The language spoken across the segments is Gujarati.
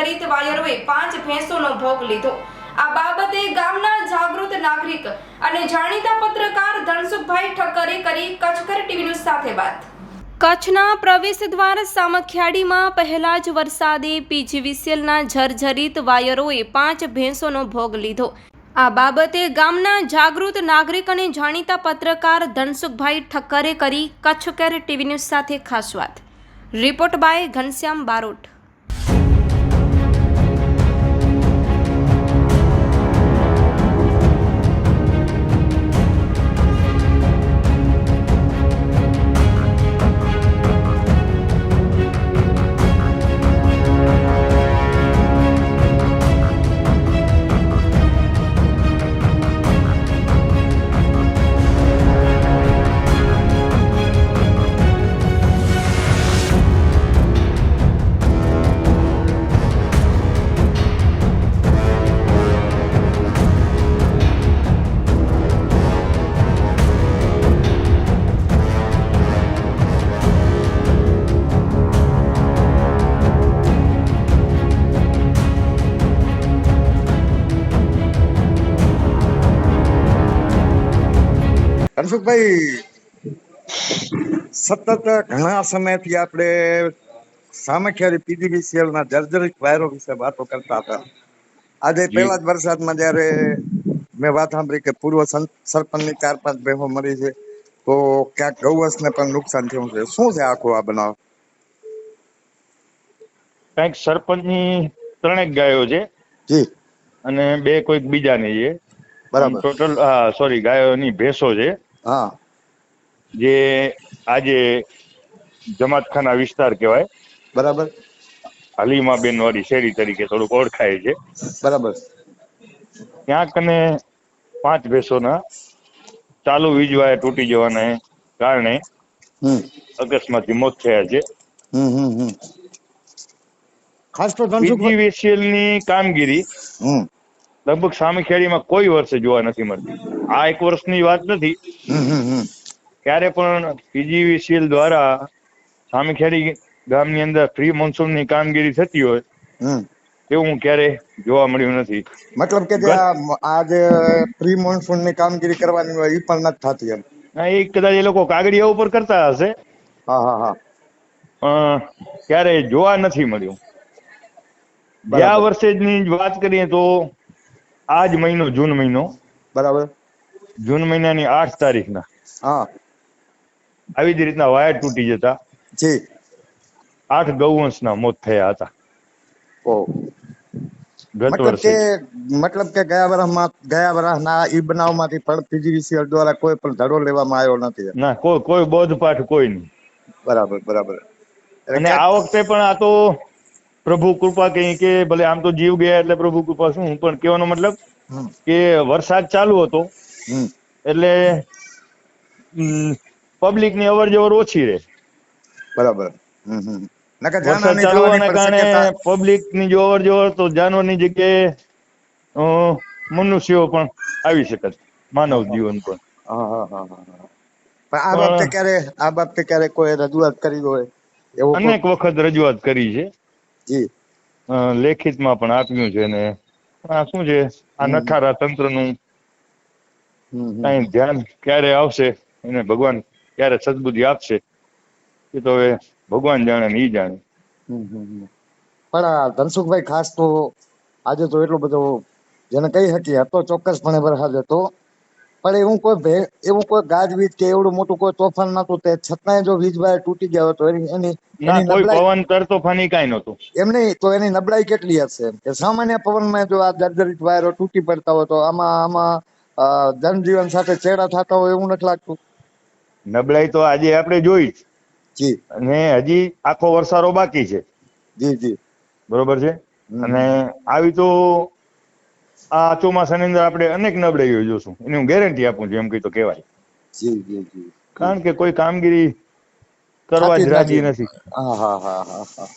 જર્જરિત વાયરોએ પાંચ ભેંસોનો ભોગ લીધો. આ બાબતે ગામના જાગૃત નાગરિક અને જાણીતા પત્રકાર ધનસુખભાઈ ઠક્કરે કરી કચ્છકર ટીવી ન્યૂઝ સાથે વાત. કચ્છના પ્રવેશ દ્વાર સામખિયાળીમાં પહેલા જ વરસાદે પીજીવીસીએલના જર્જરિત વાયરોએ પાંચ ભેંસોનો ભોગ લીધો. આ બાબતે ગામના જાગૃત નાગરિક અને જાણીતા પત્રકાર ધનસુખભાઈ ઠક્કરે કરી કચ્છ કેર ટીવી ન્યૂઝ સાથે ખાસ વાત. Report by Ghanshyam Barot. Harshubhai સતત ઘણા સમયથી આપણે સામખિયારી પીજીવીસીએલ ના જર્જરિત વાયરો વિશે વાતો કરતા હતા. આજે પહેલા જ વરસાદમાં જ્યારે મેં વાત સાંભળી કે પૂર્વ સરપંચની ચાર પાંચ બહેનો મરી છે તો ક્યાંક ગૌવંશને પણ નુકસાન થયું છે. શું છે આખો આ બનાવ? કંઈક સરપંચની ત્રણેક ગાયો છે. જી. અને બે કોઈક બીજાની છે. બરાબર. ટોટલ હા સોરી ગાયોની ભેંસો છે. હા. જે આજે જમાતખાના વિસ્તાર કહેવાય. બરાબર. હલીમાબેન વાળી શેરી તરીકે થોડુંક ઓળખાય છે. બરાબર. ક્યાંક ને પાંચ ભેંસોના ચાલુ વીજવાય તૂટી જવાને કારણે અકસ્માતથી મોત થયા છે. ખાસ તો ની કામગીરી લગભગ ખેડીમાં કોઈ વર્ષે જોવા નથી મળતી. આ એક વર્ષની વાત નથી. ક્યારે પણ પીજીવીસીએલ દ્વારા સામખિયાળી ગામની અંદર ફ્રી મોન્સૂનની કામગીરી થતી હોય એવું ક્યારે જોવા મળ્યું નથી. મતલબ કે જે આ જે પ્રી મોન્સૂનની કામગીરી કરવાની હોય એ પણ નથી થતી એમ. એ કદાચ એ લોકો કાગડિયા ઉપર કરતા હશે. હા હા હા. પણ ક્યારે જોવા નથી મળ્યું. ગયા વર્ષેની જ વાત કરીએ તો આ જ મહિનો જૂન મહિનો બરાબર. જૂન મહિનાની આઠ તારીખના. હા. આવી જ રીતના વાયર તૂટી જતા. જી. આઠ ગૌવંશના મોત થયા હતા. ઓ. મતલબ કે મતલબ કે ગયા વર્ષમાં ગયા વર્ષના ઈ બનાવમાંથી પણ પીજીવીસીએલ દ્વારા કોઈ પણ ધડો લેવામાં આવ્યો નથી ના કોઈ કોઈ બોધપાઠ કોઈ નહીં. બરાબર બરાબર. અને આ વખતે પણ આ તો પ્રભુ કૃપા કહી કે ભલે આમ તો જીવ ગયા એટલે પ્રભુ કૃપા શું પણ કહેવાનો મતલબ કે વરસાદ ચાલુ હતો. એટલે પબ્લિકની અવર જવર ઓછી રહે. બરાબર. વરસાદ જાનહાનિ ચાલુ થવાની કારણે પબ્લિકની જો અવર જવર તો જાનવરની જગ્યાએ અ, મનુષ્યો પણ આવી શકે માનવ જીવન પણ. આ બાબતે ક્યારે આ બાબતે ક્યારે કોઈ રજૂઆત કરી હોય? એવું અનેક વખત રજૂઆત કરી છે. જી. લેખિતમાં પણ આપ્યું છે ને આ શું છે? આ. નઠારા તંત્રનું. કઈ ધ્યાન ક્યારે આવશે એને ભગવાન ક્યારે સદબુદ્ધિ આપશે એ તો હવે ભગવાન જાણે ને જાણે. પણ ધનસુખભાઈ ખાસ તો આજે તો એટલો બધો જેને કહી શકીએ હતો ચોક્કસપણે વરસાદ હતો. પણ એવું કોઈ એવું કોઈ ગાજવીજ કે એવડું મોટું કોઈ તોફાન નતું તે છતાંય જો વીજ વાયર તૂટી ગયા હોય તો એની એની કોઈ પવન તરતો તોફાની કાંઈ નહોતું. એમ નહીં તો એની નબળાઈ કેટલી હશે? કે સામાન્ય પવનમાં જો આ જર્જરિત વાયરો તૂટી પડતા હોય તો આમાં આમાં જનજીવન સાથે ચેડા થતા હોય એવું નથી લાગતું. નબળાઈ તો આજે આપણે જોઈ જી. અને હજી આખો વરસારો બાકી છે. જી જી. બરોબર છે? અને આવી તો આ ચોમાસાની અંદર આપણે અનેક નબળાઈઓ જોશું. એની હું ગેરંટી આપું છું એમ કઈ તો કહેવાય. જી જી જી. કારણ કે કોઈ કામગીરી કરવા જ રાજી નથી. હા હા હા હા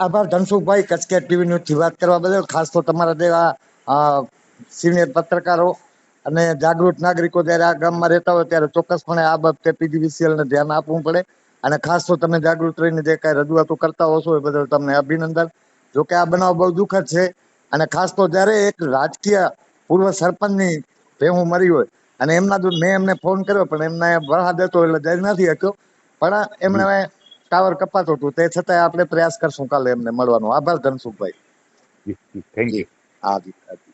આભાર ધનસુખભાઈ કચકેટ ટીવી ન્યૂઝથી વાત કરવા બદલ. ખાસ તો તમારા જેવા સિનિયર પત્રકારો અને જાગૃત નાગરિકો જ્યારે આ ગામમાં રહેતા હોય ત્યારે ચોક્કસપણે આ બાબતે પીજીવીસીએલને ધ્યાન આપવું પડે. અને ખાસ તો તમે જાગૃત રહીને જે કાંઈ રજૂઆતો કરતા હોશો એ બદલ તમને અભિનંદન. જો કે આ બનાવ બહુ દુઃખદ છે અને ખાસ તો જ્યારે એક રાજકીય પૂર્વ સરપંચની ભેહું મરી હોય અને એમના મેં એમને ફોન કર્યો પણ એમને વરસાદ હતો એટલે જઈ નથી શક્યો. પણ એમણે ટાવર કપાતો હતું તે છતાંય આપણે પ્રયાસ કરશું કાલે એમને મળવાનો. આભાર ધનસુખભાઈ. થેન્ક યુ હાજી હા જી